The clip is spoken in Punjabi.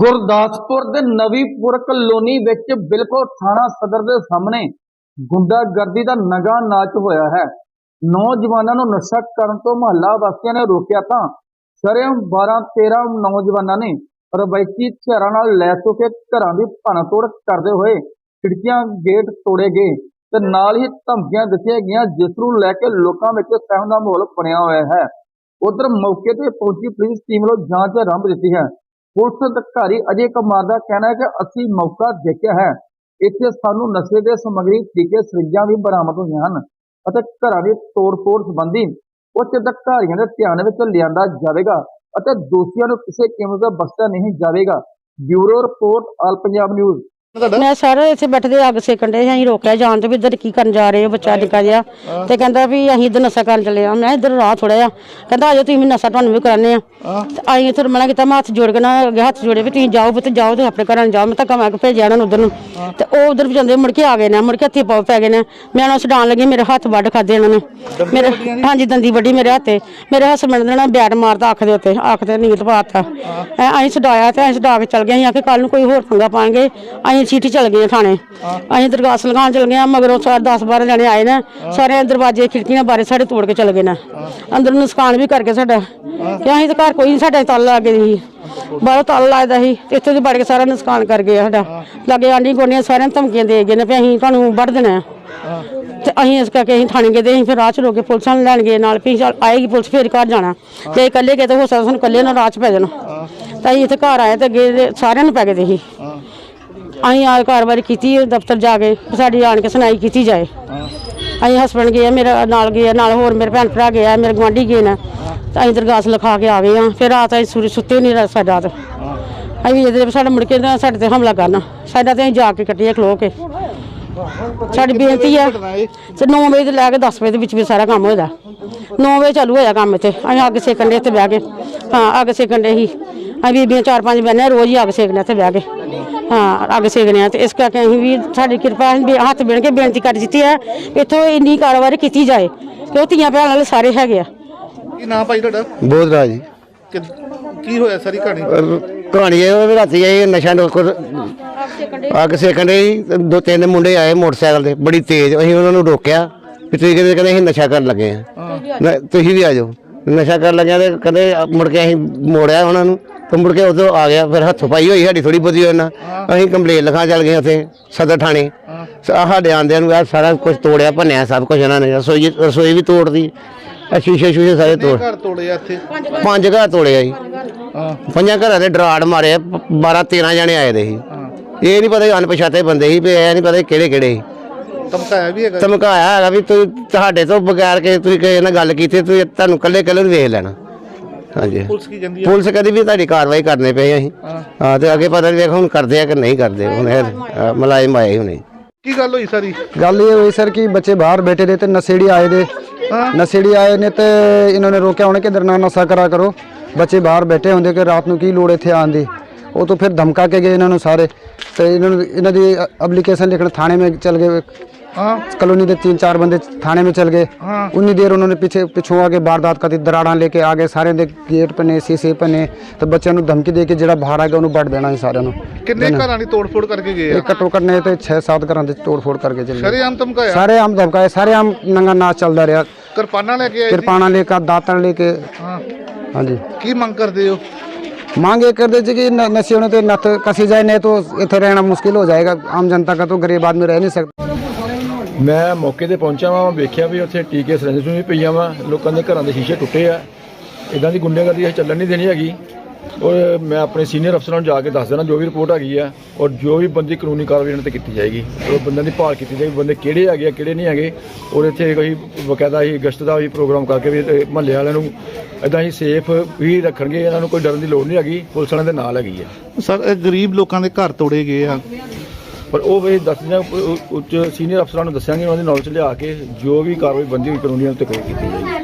ਗੁਰਦਾਸਪੁਰ ਦੇ ਨਵੀਪੁਰ ਕਲੋਨੀ ਵਿੱਚ ਬਿਲਕੁਲ ਥਾਣਾ ਸਦਰ ਦੇ ਸਾਹਮਣੇ ਗੁੰਡਾਗਰਦੀ ਦਾ ਨਗਾ ਨਾਚ ਹੋਇਆ ਹੈ। ਨੌਜਵਾਨਾਂ ਨੂੰ ਨਸ਼ਾ ਕਰਨ ਤੋਂ ਮਹੱਲਾ ਵਾਸੀਆਂ ਨੇ ਰੋਕਿਆ ਤਾਂ ਸ਼ਰੇਆਮ 12 13 ਨੌਜਵਾਨਾਂ ਨੇ ਰਵਾਇਤੀ ਹਥਿਆਰਾਂ ਨਾਲ ਲੈਸ ਹੋ ਕੇ ਘਰਾਂ ਦੀ ਭੰਨਤੋੜ ਕਰਦੇ ਹੋਏ ਖਿੜਕੀਆਂ ਗੇਟ ਤੋੜੇ ਗਏ ਤੇ ਨਾਲ ਹੀ ਧਮਕੀਆਂ ਦਿੱਤੀਆਂ ਗਈਆਂ, ਜਿਸ ਨੂੰ ਲੈ ਕੇ ਲੋਕਾਂ ਵਿੱਚ ਸਹਿਮ ਦਾ ਮਾਹੌਲ ਬਣਿਆ ਹੋਇਆ ਹੈ। ਉਧਰ ਮੌਕੇ ਤੇ ਪਹੁੰਚੀ ਪੁਲਿਸ ਟੀਮ ਵੱਲੋਂ ਜਾਂਚ ਆਰੰਭ ਦਿੱਤੀ ਹੈ। ਪੁਲਿਸ ਅਧਿਕਾਰੀ ਅਜੇ ਕੁਮਾਰ ਦਾ ਕਹਿਣਾ ਹੈ ਕਿ ਅਸੀਂ ਮੌਕਾ ਦੇਖਿਆ ਹੈ। ਇੱਥੇ ਸਾਨੂੰ ਨਸ਼ੇ ਦੇ ਸਮੱਗਰੀ ਟੀਕੇ ਸਰਿੰਜਾਂ ਵੀ ਬਰਾਮਦ ਹੋਈਆਂ ਹਨ ਅਤੇ ਘਰਾਂ ਦੀ ਤੋੜ-ਫੋੜ ਸੰਬੰਧੀ ਉੱਚ ਅਧਿਕਾਰੀਆਂ ਦੇ ਧਿਆਨ ਵਿੱਚ ਲਿਆਂਦਾ ਜਾਵੇਗਾ ਅਤੇ ਦੋਸ਼ੀਆਂ ਨੂੰ ਕਿਸੇ ਕੀਮਤ ਦਾ ਬਖਸ਼ਿਆ ਨਹੀਂ ਜਾਵੇਗਾ। Bureau report, all Punjab news. ਮੈਂ ਸਰ ਇੱਥੇ ਬੈਠਦੇ ਅੱਗ ਸੇਕਣ ਦੇ ਅਸੀਂ ਰੋਕਿਆ ਜਾਣ ਤੋਂ ਵੀ ਇੱਧਰ ਕੀ ਕਰਨ ਜਾ ਰਹੇ ਹੋ ਬੱਚਾ ਨਿੱਕਾ ਜਿਹਾ। ਤੇ ਕਹਿੰਦਾ ਵੀ ਅਸੀਂ ਇੱਧਰ ਨਸ਼ਾ ਕਰਨ ਚੱਲੇ ਆ ਮੈਂ ਇੱਧਰ ਰਾਹ ਥੋੜਾ ਆ ਕਹਿੰਦਾ ਆਜੋ ਤੁਸੀਂ ਵੀ ਨਸ਼ਾ ਤੁਹਾਨੂੰ ਵੀ ਕਰਾਣੇ ਆ ਤੇ ਅਸੀਂ ਇੱਥੇ ਮਨਾ ਕੀਤਾ ਮੈਂ ਹੱਥ ਜੋੜ ਕੇ ਨਾ ਅੱਗੇ ਹੱਥ ਜੋੜੇ ਵੀ ਤੁਸੀਂ ਜਾਓ ਪੁੱਤ ਜਾਓ ਤੇ ਆਪਣੇ ਘਰਾਂ ਨੂੰ ਜਾਓ ਮੈਂ ਤਾਂ ਕਮਾ ਕੇ ਭੇਜਿਆ ਇਹਨਾਂ ਨੂੰ ਉਧਰ ਨੂੰ। ਤੇ ਉਹ ਉਧਰ ਵੀ ਜਾਂਦੇ ਮੁੜ ਕੇ ਆ ਗਏ ਨੇ ਮੁੜ ਕੇ ਹੱਥੀ ਪਾਉ ਪੈ ਗਏ ਨੇ। ਮੈਂ ਉਹਨਾਂ ਨੂੰ ਛਡਾਉਣ ਲੱਗੀ ਮੇਰੇ ਹੱਥ ਵੱਢ ਖਾਦੇ ਇਹਨਾਂ ਨੇ। ਮੇਰੇ ਹਾਂਜੀ ਦੰਦੀ ਵੱਡੀ ਮੇਰੇ ਹੱਥੇ। ਮੇਰੇ ਹਸਬੰਡ ਨੇ ਨਾ ਬੈਟ ਮਾਰਦਾ ਅੱਖ ਦੇ ਉੱਤੇ ਅੱਖ ਤੇ ਨੀਲ ਪਾਤਾ ਐ ਅਸੀਂ ਛਡਾਇਆ ਤੇ ਅਸੀਂ ਛਡਾ ਕੇ ਚੱਲ ਗਏ ਅਸੀਂ ਆ ਕੇ ਕੱਲ ਨੂੰ ਕੋਈ ਹੋਰ ਪੰਗਾ ਪਾਣਗੇ। ਅਸੀਂ ਸੀਟੀ ਚੱਲ ਗਏ ਥਾਣੇ। ਅਸੀਂ ਦਰਗਾਸ ਲਗਾਉਣ ਚੱਲ ਗਏ ਆ ਮਗਰੋਂ ਸਾਰੇ 10 12 ਜਣੇ ਆਏ ਨੇ। ਸਾਰੇ ਦਰਵਾਜ਼ੇ ਖਿੜਕੀਆਂ ਬਾਰੇ ਸਾਡੇ ਤੋੜ ਕੇ ਚਲੇ ਗਏ ਨੇ। ਅੰਦਰ ਨੁਕਸਾਨ ਵੀ ਕਰਕੇ ਸਾਡਾ। ਕਿ ਅਸੀਂ ਤਾਂ ਘਰ ਕੋਈ ਨਹੀਂ ਸਾਡੇ ਤਾਲਾ ਲੱਗੇ ਸੀ। ਬਾਹਰੋਂ ਤਾਲਾ ਲੱਗਦਾ ਸੀ ਤੇ ਇੱਥੇ ਦੀ ਵੜ ਕੇ ਸਾਰਾ ਨੁਕਸਾਨ ਕਰ ਗਏ ਸਾਡਾ। ਲਾਗੇ ਆਂਢੀ ਗੁਆਂਢੀਆਂ ਸਾਰਿਆਂ ਨੂੰ ਧਮਕੀਆਂ ਦੇ ਗਏ ਨੇ ਵੀ ਅਸੀਂ ਤੁਹਾਨੂੰ ਵੱਢ ਦੇਣਾ। ਹੈ। ਤੇ ਅਸੀਂ ਇਸ ਕਰਕੇ ਅਸੀਂ ਥਾਣੇ ਗਏ ਤੇ ਅਸੀਂ ਫਿਰ ਰਾਹ ਚ ਰੋਕ ਕੇ ਪੁਲਿਸ ਨੂੰ ਲੈਣ ਗਏ ਨਾਲ ਵੀ ਚੱਲ ਆਏਗੀ ਪੁਲਿਸ ਫੇਰ ਘਰ ਜਾਣਾ। ਤੇ ਇਕੱਲੇ ਗਏ ਤੇ ਹੋ ਸਕਦਾ ਸਾਨੂੰ ਇਕੱਲੇ ਨਾਲ ਰਾਹ ਚ ਪੈ ਜਾਣਾ। ਤਾਂ ਅਸੀਂ ਇੱਥੇ ਘਰ ਆਏ ਤੇ ਅੱਗੇ ਦੇ ਸਾਰਿਆਂ ਨੂੰ ਪੈ ਗਏ ਤੇ ਸੀ ਅਸੀਂ ਆ ਕਾਰਵਾਈ ਕੀਤੀ ਦਫ਼ਤਰ ਜਾ ਕੇ ਵੀ ਸਾਡੀ ਆਣ ਕੇ ਸੁਣਾਈ ਕੀਤੀ ਜਾਏ। ਅਸੀਂ ਹਸਬੰਡ ਗਏ ਆ, ਮੇਰਾ ਨਾਲ ਗਏ ਨਾਲ ਹੋਰ ਮੇਰੇ ਭੈਣ ਭਰਾ ਗਏ ਆ, ਮੇਰੇ ਗਵਾਂਢੀ ਗਏ ਨੇ। ਤਾਂ ਅਸੀਂ ਦਰਗਾਸ ਲਿਖਾ ਕੇ ਆ ਗਏ ਆ ਫਿਰ ਰਾਤ ਅਸੀਂ ਸੂਰੀ ਸੁੱਤੇ ਨਹੀਂ ਸਾਡਾ ਰਾਤ। ਅਸੀਂ ਇਹਦੇ ਸਾਡੇ ਮੁੜ ਕੇ ਸਾਡੇ ਤੇ ਹਮਲਾ ਕਰਨਾ। ਸਾਡਾ ਤੇ ਅਸੀਂ ਜਾ ਕੇ ਕੱਟੀਏ ਖਲੋ ਕੇ। ਸਾਡੀ ਬੇਨਤੀ ਹੈ ਤੇ 9 ਵਜੇ ਤੋਂ ਲੈ ਕੇ 10 ਵਜੇ ਦੇ ਵਿੱਚ ਵੀ ਸਾਰਾ ਕੰਮ ਹੋਇਆ। 9 ਵਜੇ ਚਾਲੂ ਹੋਇਆ ਕੰਮ ਇੱਥੇ। ਅਸੀਂ ਅੱਗ ਸੇਕਣ ਦੇ ਇੱਥੇ ਬਹਿ ਕੇ ਹਾਂ ਅੱਗ ਸੇਕਣ ਦੇ ਹੀ। ਅਸੀਂ ਬੀਬੀਆਂ ਚਾਰ ਪੰਜ ਬਹਿੰਦੇ ਹਾਂ, ਰੋਜ਼ ਹੀ ਅੱਗ ਸੇਕਣੇ ਇੱਥੇ ਬਹਿ ਕੇ। ਹਾਂ ਅੱਗ ਸੇਕਣੇ ਆ ਤੇ ਇਸ ਕਰਕੇ ਅਸੀਂ ਵੀ ਸਾਡੀ ਕਿਰਪਾ ਅਸੀਂ ਵੀ ਹੱਥ ਬਣ ਕੇ ਬੇਨਤੀ ਕਰ ਦਿੱਤੀ ਹੈ ਇੱਥੋਂ ਇੰਨੀ ਕਾਰਵਾਈ ਕੀਤੀ ਜਾਏ ਕਿ ਉਹ ਧੀਆਂ ਭੈਣਾਂ ਵਾਲੇ ਸਾਰੇ ਹੈਗੇ ਆ। ਕੀ ਨਾਮ ਭਾਈ ਤੁਹਾਡਾ? ਬੋਧਰਾਜ ਜੀ। ਕਿ- ਕੀ ਹੋਇਆ ਸਾਰੀ ਕਹਾਣੀ? ਅਹ ਕਹਾਣੀ ਇਹ ਵੀ ਰਾਤੀ ਆਈ ਨਸ਼ਾ ਨੋਕਰ ਅੱਗ ਸੇਕਣ ਦੇ ਦੋ ਤਿੰਨ ਮੁੰਡੇ ਆਏ ਮੋਟਰਸਾਈਕਲ ਤੇ ਬੜੀ ਤੇਜ਼ ਅਸੀਂ ਉਹਨਾਂ ਨੂੰ ਰੋਕਿਆ ਵੀ ਤੁਸੀਂ ਕਹਿੰਦੇ ਕਹਿੰਦੇ ਅਸੀਂ ਨਸ਼ਾ ਕਰਨ ਲੱਗੇ ਆ ਤੁਸੀਂ ਵੀ ਆ ਜਾਓ। ਨਸ਼ਾ ਕਰਨ ਲੱਗੇ ਆ ਤੇ ਕਹਿੰਦੇ ਮੁੜ ਕੇ ਅਸੀਂ ਮੋੜਿਆ ਉਹਨਾਂ ਨੂੰ ਤੇ ਮੁੜ ਕੇ ਉਧਰੋਂ ਆ ਗਿਆ ਫਿਰ ਹੱਥੋਂ ਪਾਈ ਹੋਈ ਸਾਡੀ ਥੋੜੀ ਬਹੁਤੀ ਉਹਨਾਂ ਅਸੀਂ ਕੰਪਲੇਨ ਲਿਖਾ ਚੱਲ ਗਏ ਉੱਥੇ ਸਦਰ ਥਾਣੇ। ਸਾਡੇ ਆਂਦਿਆਂ ਨੂੰ ਸਾਰਾ ਕੁਝ ਤੋੜਿਆ ਭੰਨਿਆ ਸਭ ਕੁਝ ਇਹਨਾਂ ਨੇ ਰਸੋਈ ਰਸੋਈ ਵੀ ਤੋੜਦੀ। ਸ਼ੀਸ਼ੇ ਸ਼ੂਸ਼ੇ ਸਾਰੇ ਤੋੜ ਘਰ ਤੋੜੇ ਆ ਇੱਥੇ? ਪੰਜ ਘਰ ਤੋੜੇ ਆ ਜੀ। ਹਾਂ। ਪੰਜਾਂ ਘਰਾਂ ਦੇ ਡਰਾੜ ਮਾਰੇ 12 13 ਜਣੇ ਆਏ ਦੇ ਸੀ। ਇਹ ਨਹੀਂ ਪਤਾ ਕਿ ਅਣਪਛਾਤੇ ਬੰਦੇ ਸੀ ਵੀ ਇਹ ਨਹੀਂ ਪਤਾ ਕਿਹੜੇ ਕਿਹੜੇ ਧਮਕਾਇਆ ਵੀ ਹੈਗਾ। ਧਮਕਾਇਆ ਹੈਗਾ ਵੀ ਤੁਸੀਂ ਤੁਹਾਡੇ ਤੋਂ ਬਗੈਰ ਕੇ ਤੁਸੀਂ ਕਿਸੇ ਨਾਲ ਗੱਲ ਕੀਤੀ ਤੁਸੀਂ ਤੁਹਾਨੂੰ ਕੱਲੇ ਕੱਲੇ ਨੂੰ ਵੇਖ ਲੈਣਾ। ਹਾਂਜੀ। ਪੁਲਿਸ ਕੀ ਕਹਿੰਦੀ ਹੈ ਪੁਲਿਸ ਕਦੀ ਵੀ ਤੁਹਾਡੀ ਕਾਰਵਾਈ ਕਰਨੇ ਪਏ ਅਸੀਂ। ਹਾਂ। ਤੇ ਅੱਗੇ ਪਤਾ ਨਹੀਂ ਵੇਖ ਹੁਣ ਕਰਦੇ ਆ ਕਿ ਨਹੀਂ ਕਰਦੇ। ਹੁਣ ਇਹ ਅ, ਮੁਲਾਜ਼ਮ ਆਏ ਹੁਣੇ। ਕੀ ਗੱਲ ਹੋਈ ਸਾਰੀ? ਗੱਲ ਇਹ ਹੋਈ ਸਰ ਕਿ ਬੱਚੇ ਬਾਹਰ ਬੈਠੇ ਦੇ ਤੇ ਨਸ਼ੇੜੀ ਆਏ ਦੇ ਨਸ਼ੇੜੀ ਆਏ ਨੇ ਤੇ ਇਹਨਾਂ ਨੇ ਰੋਕਿਆ ਉਹਨੇ ਕਿ ਇਧਰ ਨਾ ਨਸ਼ਾ ਕਰਾ ਕਰੋ। ਬੱਚੇ ਬਾਹਰ ਬੈਠੇ ਹੁੰਦੇ ਕਿ ਰਾਤ ਨੂੰ ਕੀ ਲੋੜ ਇੱਥੇ ਆਉਣ ਦੀ। ਉਹ ਤੋਂ ਫਿਰ ਧਮਕਾ ਕੇ ਗਏ ਇਹਨਾਂ ਨੂੰ ਸਾਰੇ ਤੇ ਇਹਨਾਂ ਨੂੰ ਇਹਨਾਂ ਦੀ ਐਪਲੀਕੇਸ਼ਨ ਲਿਖਣ ਥਾਣੇ ਮੇ ਚਲ ਗਏ। ਹਾਂ। ਕਲੋਨੀ ਦੇ 3-4 ਬੰਦੇ ਥਾਣੇ ਮੇ ਚਲ ਗਏ। ਉਨੀ ਦੇਰ ਉਹਨਾਂ ਨੇ ਪਿੱਛੇ ਪਿਛੋਂ ਆ ਕੇ ਬਾਰਦਾਤ ਕਰਤੀ ਦਰਾੜਾਂ ਲੈ ਕੇ ਆ ਗਏ ਸਾਰਿਆਂ ਦੇ ਗੇਟ ਪਨੇ ਸੀਸੇ ਪਨੇ ਤੇ ਬੱਚਿਆਂ ਨੂੰ ਧਮਕੀ ਦੇ ਕੇ ਜਿਹੜਾ ਬਾਹਰ ਆ ਗਿਆ ਉਹਨੂੰ ਵੱਢ ਦੇਣਾ ਸੀ ਸਾਰਿਆਂ ਨੂੰ। ਕਿੰਨੇ ਘਰਾਂ ਦੀ ਤੋੜਫੋੜ ਕਰਕੇ ਗਏ ਆ? ਘੱਟੋ ਨੇ ਤੇ 6-7 ਘਰਾਂ ਦੀ ਤੋੜਫੋੜ ਕਰਕੇ ਚਲੇ। ਸਾਰੇ ਆਮ ਧਮਕਾਇਆ ਸਾਰੇ ਆਮ ਧਮਕਾਇਆ ਸਾਰੇ ਆਮ ਨੰਗਾ ਨਾਚ ਚੱਲਦਾ ਰਿਹਾ। ਕਿਰਪਾਨਾਂ ਲੈ ਕੇ ਆਏ ਕਿਰਪਾਨਾਂ ਲੈ ਕੇ ਦਾਤਣ ਲੈ ਕੇ। ਹਾਂ। ਹਾਂਜੀ। ਕੀ ਮੰਗ ਕਰਦੇ ਹੋ? मांग ये कर दीजिए कि न- नशे होने तो नथ कसी जाए नहीं तो इतने रहना मुश्किल हो जाएगा आम जनता का तो गरीब आदमी रह नहीं सकता ਮੈਂ ਮੌਕੇ ਤੇ ਪਹੁੰਚਿਆ ਵਾਂ ਵੇਖਿਆ ਵੀ ਉੱਥੇ ਟੀਕੇ ਸਰੰਜ ਵੀ ਪਈਆਂ ਵਾਂ ਲੋਕਾਂ ਦੇ ਘਰਾਂ ਦੇ ਸ਼ੀਸ਼ੇ ਟੁੱਟੇ ਆ ਇਦਾਂ ਦੀ ਗੁੰਡੇਗਰਦੀ ਅਸੀਂ ਚੱਲਣ ਨਹੀਂ ਦੇਣੀ ਹੈਗੀ ਔਰ ਮੈਂ ਆਪਣੇ ਸੀਨੀਅਰ ਅਫਸਰਾਂ ਨੂੰ ਜਾ ਕੇ ਦੱਸ ਦੇਣਾ ਜੋ ਵੀ ਰਿਪੋਰਟ ਹੈਗੀ ਆ ਔਰ ਜੋ ਵੀ ਬੰਦੀ ਕਾਨੂੰਨੀ ਕਾਰਵਾਈ ਇਹਨਾਂ ਤੇ ਕੀਤੀ ਜਾਏਗੀ ਉਹ ਬੰਦਿਆਂ ਦੀ ਭਾਲ ਕੀਤੀ ਜਾਏਗੀ ਬੰਦੇ ਕਿਹੜੇ ਹੈਗੇ ਆ ਕਿਹੜੇ ਨਹੀਂ ਹੈਗੇ ਔਰ ਇੱਥੇ ਕੋਈ ਬਕਾਇਦਾ ਹੀ ਗਸ਼ਤ ਦਾ ਵੀ ਪ੍ਰੋਗਰਾਮ ਕਰਕੇ ਵੀ ਮਹੱਲੇ ਵਾਲਿਆਂ ਨੂੰ ਇਦਾਂ ਹੀ ਸੇਫ ਵੀ ਰੱਖਣਗੇ ਇਹਨਾਂ ਨੂੰ ਕੋਈ ਡਰਨ ਦੀ ਲੋੜ ਨਹੀਂ ਹੈਗੀ ਪੁਲਿਸ ਵਾਲਿਆਂ ਦੇ ਨਾਲ ਹੈਗੀ ਆ। ਸਰ ਇਹ ਗਰੀਬ ਲੋਕਾਂ ਦੇ ਘਰ ਤੋੜੇ ਗਏ ਆ। ਪਰ ਉਹ ਵੀ ਦੱਸਦੇ ਉੱਚ ਸੀਨੀਅਰ ਅਫਸਰਾਂ ਨੂੰ ਦੱਸਾਂਗੇ ਉਹਨਾਂ ਦੀ ਨੌਲੇਜ ਲਿਆ ਕੇ ਜੋ ਵੀ ਕਾਰਵਾਈ ਬੰਦੀ ਹੋਈ ਕਾਨੂੰਨੀ ਉਹਨਾਂ ਤੇ ਕੋਈ ਕੀਤੀ ਜਾਏਗੀ।